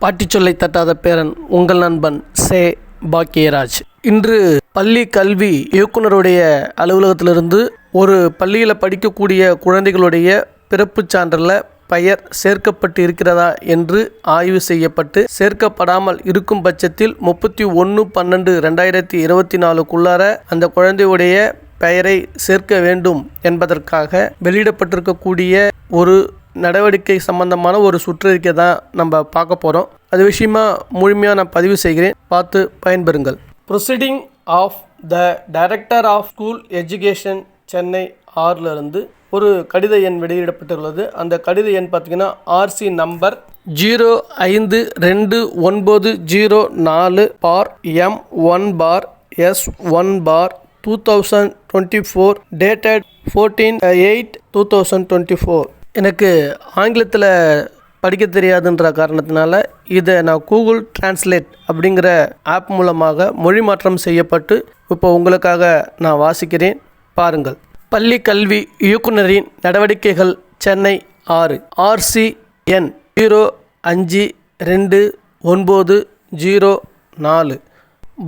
பாட்டி சொல்லை தட்டாத பேரன் உங்கள் நண்பன் சே. பாக்கியராஜ். இன்று பள்ளி கல்வி இயக்குனருடைய அலுவலகத்திலிருந்து ஒரு பள்ளியில் படிக்கக்கூடிய குழந்தைகளுடைய பிறப்புச் சான்றில் பெயர் சேர்க்கப்பட்டு இருக்கிறதா என்று ஆய்வு செய்யப்பட்டு சேர்க்கப்படாமல் இருக்கும் பட்சத்தில் முப்பத்தி ஒன்று பன்னெண்டு ரெண்டாயிரத்தி இருபத்தி நாலுக்குள்ளார அந்த குழந்தையுடைய பெயரை சேர்க்க வேண்டும் என்பதற்காக வெளியிடப்பட்டிருக்கக்கூடிய ஒரு நடவடிக்கை சம்பந்தமான ஒரு சுற்றறிக்கை தான் நம்ம பார்க்க போகிறோம் அது விஷயமா முழுமையாக நான் பதிவு செய்கிறேன். பார்த்து பயன்பெறுங்கள். Proceeding of the director of school education Chennai ஆறிலிருந்து ஒரு கடித எண் வெளியிடப்பட்டுள்ளது. அந்த கடித எண் பார்த்தீங்கன்னா ஆர்சி நம்பர் ஜீரோ ஐந்து ரெண்டு ஒன்பது ஜீரோ நாலு bar M one bar S one bar two thousand twenty four dated fourteen eight two thousand twenty four எனக்கு ஆங்கிலத்தில் படிக்க தெரியாதுன்ற காரணத்தினால இதை நான் கூகுள் டிரான்ஸ்லேட் அப்படிங்கிற ஆப் மூலமாக மொழி மாற்றம் செய்யப்பட்டு இப்போ உங்களுக்காக நான் வாசிக்கிறேன். பாருங்கள். பள்ளி கல்வி இயக்குனரின் நடவடிக்கைகள் சென்னை ஆறு. ஆர்சிஎன் ஜீரோ அஞ்சு ரெண்டு ஒன்பது ஜீரோ நாலு.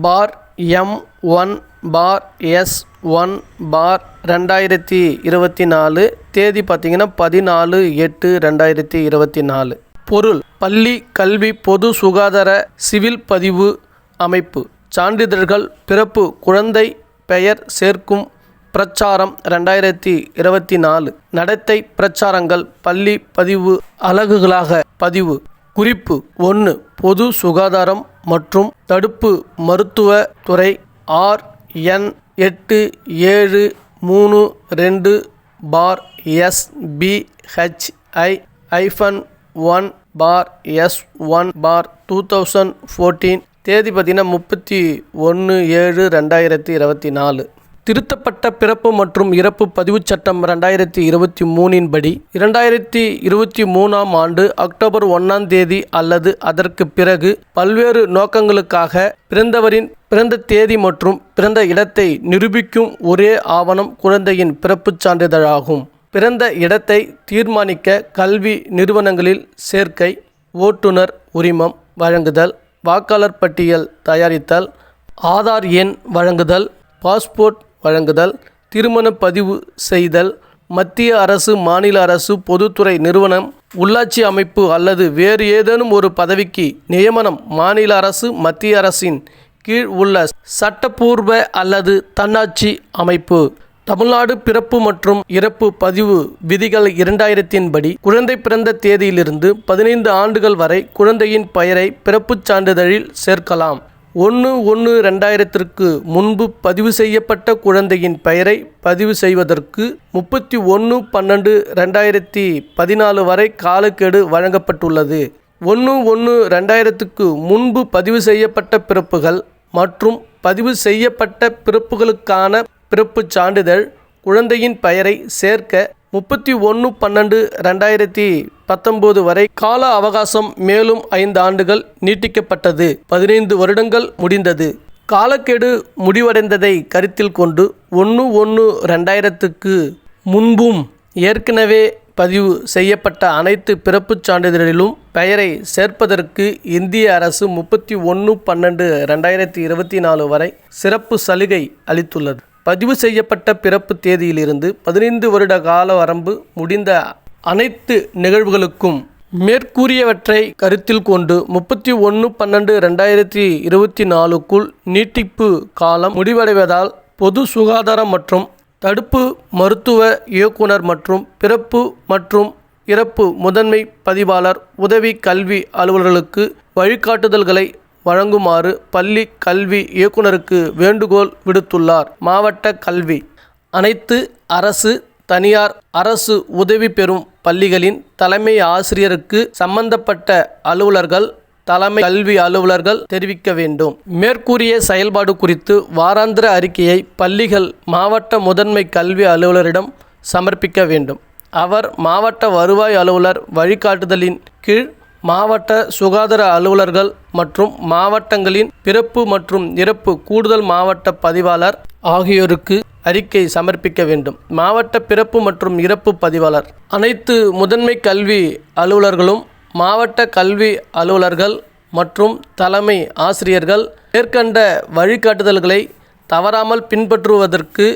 Bar M one bar S one bar ரெண்டாயிரத்தி இருபத்தி நாலு தேதி பார்த்தீங்கன்னா பதினாலு எட்டு ரெண்டாயிரத்தி இருபத்தி நாலு. பொருள் பள்ளி கல்வி பொது சுகாதார சிவில் பதிவு அமைப்பு. சான்றிதழ்கள் பிறப்பு குழந்தை பெயர் சேர்க்கும் பிரச்சாரம் ரெண்டாயிரத்தி இருபத்தி நாலு. நடத்தை பிரச்சாரங்கள் பள்ளி பதிவு அலகுகளாக பதிவு. குறிப்பு ஒன்று பொது சுகாதாரம் மற்றும் தடுப்பு மருத்துவ துறை ஆர் என் எட்டு ஏழு மூணு ரெண்டு bar SPHI hyphen hyphen one bar S one bar two thousand fourteen. தேதி பார்த்தீங்கன்னா முப்பத்தி ஒன்று ஏழு ரெண்டாயிரத்தி இருபத்தி நாலு. திருத்தப்பட்ட பிறப்பு மற்றும் இறப்பு பதிவுச் சட்டம் ரெண்டாயிரத்தி இருபத்தி மூணின் படி. இரண்டாயிரத்தி இருபத்தி மூணாம் ஆண்டு அக்டோபர் ஒன்றாம் தேதி அல்லது அதற்கு பிறகு பல்வேறு நோக்கங்களுக்காக பிறந்தவரின் பிறந்த தேதி மற்றும் பிறந்த இடத்தை நிரூபிக்கும் ஒரே ஆவணம் குழந்தையின் பிறப்புச் சான்றிதழாகும். பிறந்த இடத்தை தீர்மானிக்க கல்வி நிறுவனங்களில் சேர்க்கை ஓட்டுநர் உரிமம் வழங்குதல் வாக்காளர் பட்டியல் தயாரித்தல் ஆதார் எண் வழங்குதல் பாஸ்போர்ட் வழங்குதல் திருமண பதிவு செய்தல் மத்திய அரசு மாநில அரசு பொதுத்துறை நிறுவனம் உள்ளாட்சி அமைப்பு அல்லது வேறு ஏதேனும் ஒரு பதவிக்கு நியமனம் மாநில அரசு மத்திய அரசின் கீழ் உள்ள சட்டப்பூர்வ அல்லது தன்னாட்சி அமைப்பு. தமிழ்நாடு பிறப்பு மற்றும் இறப்பு பதிவு விதிகள் இரண்டாயிரத்தின் படி குழந்தை பிறந்த தேதியிலிருந்து பதினைந்து ஆண்டுகள் வரை குழந்தையின் பெயரை பிறப்புச் சான்றிதழில் சேர்க்கலாம். ஒன்று ஒன்று ரெண்டாயிரத்திற்கு முன்பு பதிவு செய்யப்பட்ட குழந்தையின் பெயரை பதிவு செய்வதற்கு முப்பத்தி ஒன்று பன்னெண்டு ரெண்டாயிரத்தி பதினாலு வரை காலக்கெடு வழங்கப்பட்டுள்ளது. ஒன்று ஒன்று ரெண்டாயிரத்துக்கு முன்பு பதிவு செய்யப்பட்ட பிறப்புகள் மற்றும் பதிவு செய்யப்பட்ட பிறப்புகளுக்கான பிறப்புச் சான்றிதழ் குழந்தையின் பெயரை சேர்க்க முப்பத்தி ஒன்று பன்னெண்டு ரெண்டாயிரத்தி பத்தொன்பது வரை கால அவகாசம் மேலும் ஐந்து ஆண்டுகள் நீட்டிக்கப்பட்டது. பதினைந்து வருடங்கள் முடிந்தது. காலக்கெடு முடிவடைந்ததை கருத்தில் கொண்டு ஒன்று ஒன்று ரெண்டாயிரத்துக்கு முன்பும் ஏற்கனவே பதிவு செய்யப்பட்ட அனைத்து பிறப்புச் சான்றிதழிலும் பெயரை சேர்ப்பதற்கு இந்திய அரசு முப்பத்தி ஒன்று பன்னெண்டு ரெண்டாயிரத்தி இருபத்தி நாலு வரை சிறப்பு சலுகை அளித்துள்ளது. பதிவு செய்யப்பட்ட பிறப்பு தேதியிலிருந்து பதினைந்து வருட கால வரம்பு முடிந்த அனைத்து நிகழ்வுகளுக்கும் மேற்கூறியவற்றை கருத்தில் கொண்டு முப்பத்தி ஒன்று பன்னெண்டு ரெண்டாயிரத்தி இருபத்தி நாலுக்குள் நீட்டிப்பு காலம் முடிவடைவதால் பொது சுகாதாரம் மற்றும் தடுப்பு மருத்துவ இயக்குனர் மற்றும் பிறப்பு மற்றும் இறப்பு முதன்மை பதிவாளர் உதவி கல்வி அலுவலர்களுக்கு வழிகாட்டுதல்களை வழங்குமாறு பள்ளி கல்வி இயக்குனருக்கு வேண்டுகோள் விடுத்துள்ளார். மாவட்ட கல்வி அனைத்து அரசு தனியார் அரசு உதவி பெறும் பள்ளிகளின் தலைமை ஆசிரியருக்கு சம்பந்தப்பட்ட அலுவலர்கள் தலைமை கல்வி அலுவலர்கள் தெரிவிக்க வேண்டும். மேற்கூறிய செயல்பாடு குறித்து வாராந்திர அறிக்கையை பள்ளிகள் மாவட்ட முதன்மை கல்வி அலுவலரிடம் சமர்ப்பிக்க வேண்டும். அவர் மாவட்ட வருவாய் அலுவலர் வழிகாட்டுதலின் கீழ் மாவட்ட சுகாதார அலுவலர்கள் மற்றும் மாவட்டங்களின் பிறப்பு மற்றும் இறப்பு கூடுதல் மாவட்ட பதிவாளர் ஆகியோருக்கு அறிக்கை சமர்ப்பிக்க வேண்டும். மாவட்ட பிறப்பு மற்றும் இறப்பு பதிவாளர். அனைத்து முதன்மை கல்வி அலுவலர்களும் மாவட்ட கல்வி அலுவலர்கள் மற்றும் தலைமை ஆசிரியர்கள் மேற்கண்ட வழிகாட்டுதல்களை தவறாமல் பின்பற்றுவதற்கு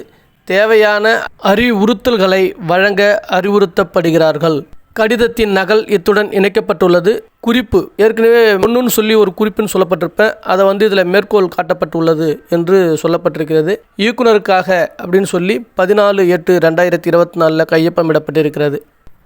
தேவையான அறிவுறுத்தல்களை வழங்க அறிவுறுத்தப்படுகிறார்கள். கடிதத்தின் நகல் இத்துடன் இணைக்கப்பட்டுள்ளது. குறிப்பு ஏற்கனவே முன்னுன்னு சொல்லி ஒரு குறிப்புன்னு சொல்லப்பட்டிருப்பேன் அதை வந்து இதில் மேற்கோள் காட்டப்பட்டுள்ளது என்று சொல்லப்பட்டிருக்கிறது. இயக்குனருக்காக அப்படின்னு சொல்லி பதினாலு எட்டு ரெண்டாயிரத்தி இருபத்தி நாலில் கையொப்பமிடப்பட்டிருக்கிறது.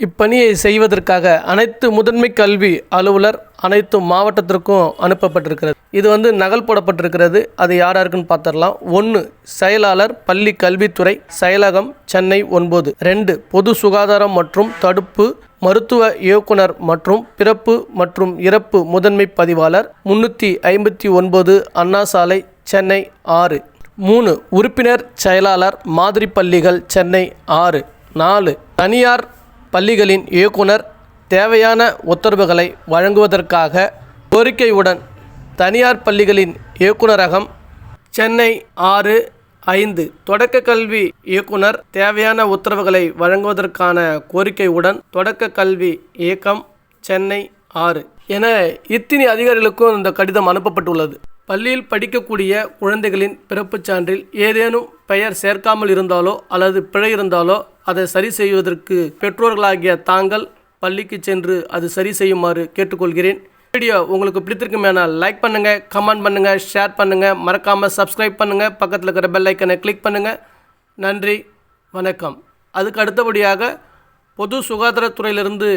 இப்பணியை செய்வதற்காக அனைத்து முதன்மை கல்வி அலுவலர் அனைத்து மாவட்டத்திற்கும் அனுப்பப்பட்டிருக்கிறது. இது வந்து நகல் போடப்பட்டிருக்கிறது. அது யார் யாருக்குன்னு பார்த்துடலாம். ஒன்று செயலாளர் பள்ளி கல்வித்துறை செயலகம் சென்னை ஒன்பது. ரெண்டு பொது சுகாதாரம் மற்றும் தடுப்பு மருத்துவ இயக்குனர் மற்றும் பிறப்பு மற்றும் இறப்பு முதன்மை பதிவாளர் முன்னூற்றி ஐம்பத்தி ஒன்பது அண்ணா சாலை சென்னை ஆறு. மூணு உறுப்பினர் செயலாளர் மாதிரி பள்ளிகள் சென்னை ஆறு. நாலு தனியார் பள்ளிகளின் இயக்குனர் தேவையான உத்தரவுகளை வழங்குவதற்காக கோரிக்கையுடன் தனியார் பள்ளிகளின் இயக்குனரகம் சென்னை ஆறு ஐந்து தொடக்க கல்வி இயக்குனர் தேவையான உத்தரவுகளை வழங்குவதற்கான கோரிக்கையுடன் தொடக்க கல்வி இயக்கம் சென்னை ஆறு என இத்தினி அதிகாரிகளுக்கும் இந்த கடிதம் அனுப்பப்பட்டுள்ளது. பள்ளியில் படிக்கக்கூடிய குழந்தைகளின் பிறப்புச் சான்றில் ஏதேனும் பெயர் சேர்க்காமல் இருந்தாலோ அல்லது பிழை இருந்தாலோ அதை சரி செய்வதற்கு பெற்றோர்களாகிய தாங்கள் பள்ளிக்கு சென்று அது சரி செய்யுமாறு கேட்டுக்கொள்கிறேன். வீடியோ உங்களுக்கு பிடித்திருக்குமேனால் லைக் பண்ணுங்கள் கமெண்ட் பண்ணுங்கள் ஷேர் பண்ணுங்கள் மறக்காமல் சப்ஸ்கிரைப் பண்ணுங்கள் பக்கத்தில் இருக்கிற பெல் ஐக்கனை கிளிக் பண்ணுங்கள் நன்றி வணக்கம். அதுக்கு அடுத்தபடியாக பொது சுகாதாரத்துறையிலிருந்து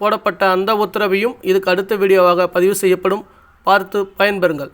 போடப்பட்ட அந்த உத்தரவையும் இதுக்கு அடுத்த வீடியோவாக பதிவு செய்யப்படும். பார்த்து பயன்பெறுங்கள்.